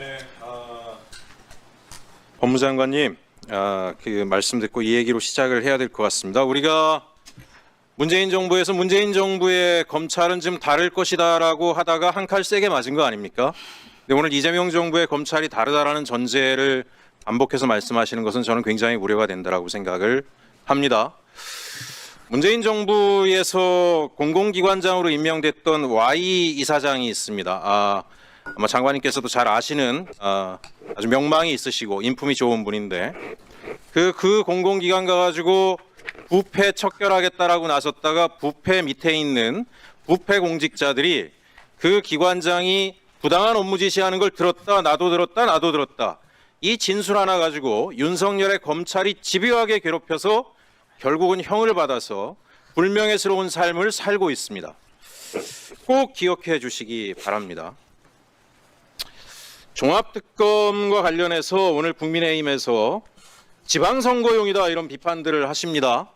네, 아, 법무장관님, 아, 그 말씀 듣고 이 얘기로 시작을 해야 될 것 같습니다. 우리가 문재인 정부에서 문재인 정부의 검찰은 좀 다를 것이다라고 하다가 한 칼 세게 맞은 거 아닙니까? 근데 오늘 이재명 정부의 검찰이 다르다라는 전제를 반복해서 말씀하시는 것은 저는 굉장히 우려가 된다라고 생각을 합니다. 문재인 정부에서 공공기관장으로 임명됐던 Y 이사장이 있습니다. 아, 아마 장관님께서도 잘 아시는 아, 아주 명망이 있으시고 인품이 좋은 분인데 그, 그 공공기관 가가지고 부패 척결하겠다라고 나섰다가 부패 밑에 있는 부패 공직자들이 그 기관장이 부당한 업무 지시하는 걸 들었다 나도 들었다 나도 들었다 이 진술 하나 가지고 윤석열의 검찰이 집요하게 괴롭혀서 결국은 형을 받아서 불명예스러운 삶을 살고 있습니다. 꼭 기억해 주시기 바랍니다. 종합특검과 관련해서 오늘 국민의힘에서 지방선거용이다 이런 비판들을 하십니다.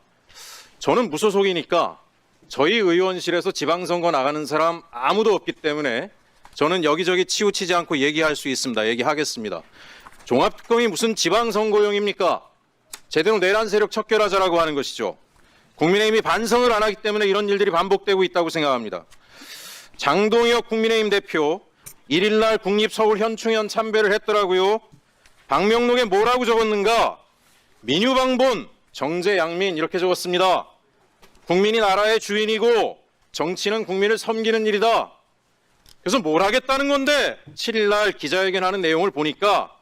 저는 무소속이니까 저희 의원실에서 지방선거 나가는 사람 아무도 없기 때문에 저는 여기저기 치우치지 않고 얘기할 수 있습니다. 얘기하겠습니다. 종합특검이 무슨 지방선거용입니까? 제대로 내란 세력 척결하자라고 하는 것이죠. 국민의힘이 반성을 안 하기 때문에 이런 일들이 반복되고 있다고 생각합니다. 장동혁 국민의힘 대표 1일 날 국립 서울 현충연 참배를 했더라고요. 방명록에 뭐라고 적었는가? 민유방본 정제 양민 이렇게 적었습니다. 국민이 나라의 주인이고 정치는 국민을 섬기는 일이다. 그래서 뭘 하겠다는 건데 7일 날 기자회견하는 내용을 보니까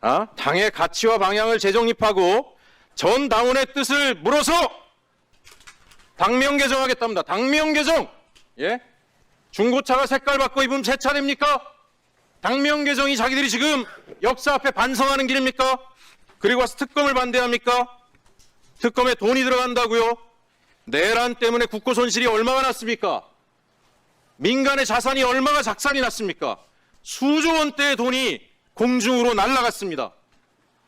아, 당의 가치와 방향을 재정립하고 전 당원의 뜻을 물어서 당명 개정하겠답니다. 당명 개정. 예? 중고차가 색깔 바꿔 입으면 제 차례입니까? 당명 개정이 자기들이 지금 역사 앞에 반성하는 길입니까? 그리고 와서 특검을 반대합니까? 특검에 돈이 들어간다고요? 내란 때문에 국고 손실이 얼마가 났습니까? 민간의 자산이 얼마가 작산이 났습니까? 수조 원대의 돈이 공중으로 날아갔습니다.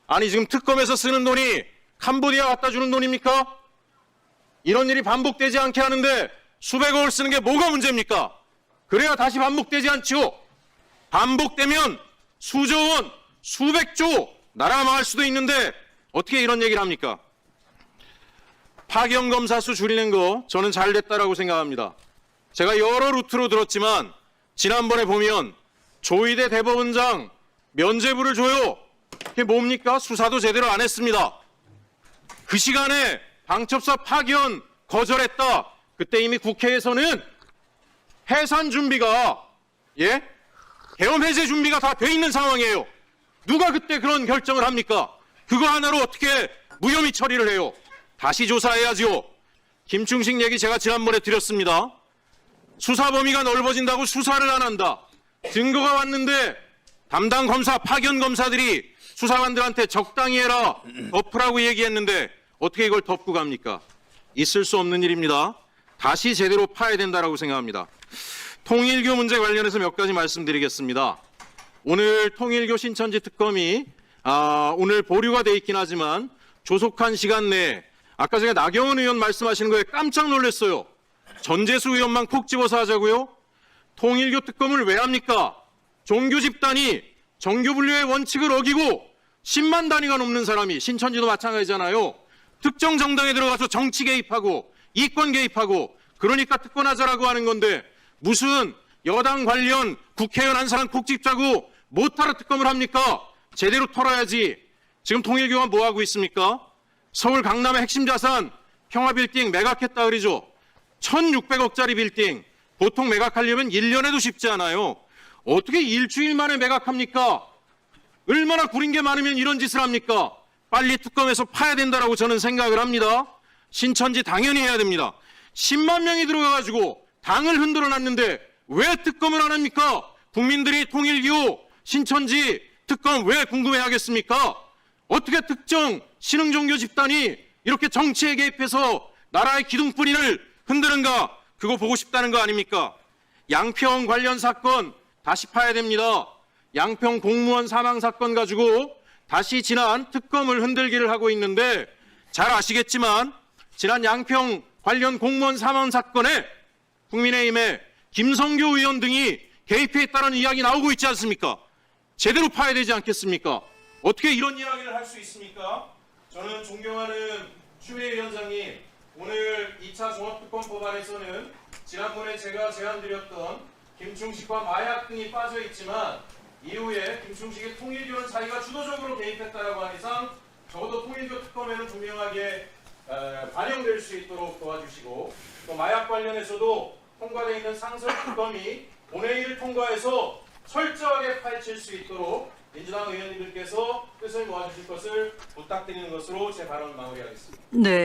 아니 지금 특검에서 쓰는 돈이 캄보디아 갖다 주는 돈입니까? 이런 일이 반복되지 않게 하는데 수백억을 쓰는 게 뭐가 문제입니까? 그래야 다시 반복되지 않지요. 반복되면 수조 원, 수백조 나라가 망할 수도 있는데 어떻게 이런 얘기를 합니까? 파견 검사 수 줄이는 거 저는 잘 됐다라고 생각합니다. 제가 여러 루트로 들었지만 지난번에 보면 조희대 대법원장 면죄부를 줘요. 그게 뭡니까? 수사도 제대로 안 했습니다. 그 시간에 방첩사 파견 거절했다. 그때 이미 국회에서는 해산 준비가 예? 계엄 해제 준비가 다 돼 있는 상황이에요. 누가 그때 그런 결정을 합니까? 그거 하나로 어떻게 무혐의 처리를 해요? 다시 조사해야지요. 김충식 얘기 제가 지난번에 드렸습니다. 수사 범위가 넓어진다고 수사를 안 한다. 증거가 왔는데 담당 검사 파견 검사들이 수사관들한테 적당히 해라 덮으라고 얘기했는데 어떻게 이걸 덮고 갑니까? 있을 수 없는 일입니다. 다시 제대로 파야 된다라고 생각합니다. 통일교 문제 관련해서 몇 가지 말씀드리겠습니다. 오늘 통일교 신천지 특검이 아, 오늘 보류가 돼 있긴 하지만 조속한 시간 내에 아까 전에 나경원 의원 말씀하시는 거에 깜짝 놀랐어요. 전재수 의원만 콕 집어서 하자고요? 통일교 특검을 왜 합니까? 종교 집단이 정교 분류의 원칙을 어기고 10만 단위가 넘는 사람이 신천지도 마찬가지잖아요. 특정 정당에 들어가서 정치 개입하고 이권 개입하고 그러니까 특권하자라고 하는 건데 무슨 여당 관련 국회의원 한 사람 콕 집자고 못하러 특검을 합니까? 제대로 털어야지. 지금 통일교가 뭐 하고 있습니까? 서울 강남의 핵심 자산 평화빌딩 매각했다 그러죠. 1600억짜리 빌딩 보통 매각하려면 1년에도 쉽지 않아요. 어떻게 일주일 만에 매각합니까? 얼마나 구린 게 많으면 이런 짓을 합니까? 빨리 특검에서 파야 된다라고 저는 생각을 합니다. 신천지 당연히 해야 됩니다. 10만 명이 들어가가지고 당을 흔들어 놨는데 왜 특검을 안 합니까? 국민들이 통일교, 신천지 특검 왜 궁금해 하겠습니까? 어떻게 특정 신흥종교 집단이 이렇게 정치에 개입해서 나라의 기둥뿌리를 흔드는가? 그거 보고 싶다는 거 아닙니까? 양평 관련 사건 다시 파야 됩니다. 양평 공무원 사망 사건 가지고 다시 지난 특검을 흔들기를 하고 있는데 잘 아시겠지만 지난 양평 관련 공무원 사망 사건에 국민의힘의 김성교 의원 등이 개입해 있다는 이야기 나오고 있지 않습니까? 제대로 파야 되지 않겠습니까? 어떻게 이런 이야기를 할 수 있습니까? 저는 존경하는 추미애 위원장님, 오늘 2차 종합특검 법안에서는 지난번에 제가 제안드렸던 김충식과 마약 등이 빠져 있지만 이후에 김충식의 통일교는 자기가 주도적으로 개입했다라고 한 이상 적어도 통일교 특검에는 분명하게 에, 반영될 수 있도록 도와주시고 또 마약 관련해서도 통과되어 있는 상설 특검이 본회의를 통과해서 철저하게 파헤칠 수 있도록 민주당 의원님들께서 뜻을 모아주실 것을 부탁드리는 것으로 제 발언 마무리하겠습니다. 네.